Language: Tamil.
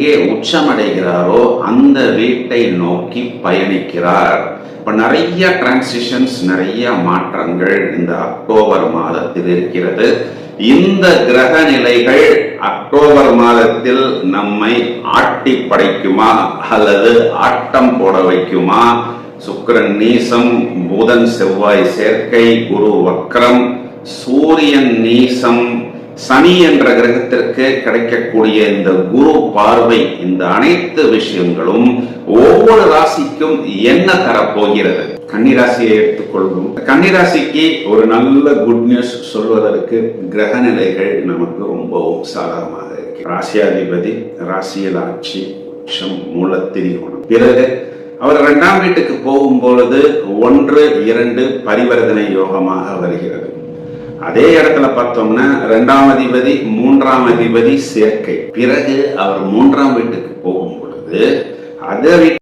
எங்கே உச்சமடைகிறாரோ அந்த வீட்டை நோக்கி பயணிக்கிறார். இப்ப நிறைய டிரான்சிஷன்ஸ் நிறைய மாற்றங்கள் இந்த அக்டோபர் மாதத்தில் இருக்கிறது. இந்த கிரக நிலைகள் அக்டோபர் மாதத்தில் நம்மை ஆட்டி படைக்குமா? அல்லது ஆட்டம் போட வைக்குமா? சுக்கரன் நீசம் புதன் செவ்வாய் சேர்க்கை குரு வக்ரம் சூரியன் நீசம் சனி என்ற கிரகத்திற்கு கிடைக்கக்கூடிய இந்த குரு பார்வை இந்த அனைத்து விஷயங்களும் ஒவ்வொரு ராசிக்கும் என்ன தரப்போகிறது? கன்னிராசியை எடுத்துக்கொள்வோம். கன்னிராசிக்கு ஒரு நல்ல குட் நியூஸ் சொல்வதற்கு கிரக நிலைகள் நமக்கு ரொம்பவும் சாதகமாக இருக்கு. ராசியாதிபதி ராசியல் ஆட்சி உச்சம் மூலத்திரிகோணம் பிறகு அவர் இரண்டாம் வீட்டுக்கு போகும் பொழுது ஒன்று இரண்டு பரிவர்த்தனை யோகமாக வருகிறது. அதே இடத்துல பார்த்தோம்னா இரண்டாம் அதிபதி மூன்றாம் அதிபதி சேர்க்கை. பிறகு அவர் மூன்றாம் வீட்டுக்கு போகும் பொழுது அதே வீட்டு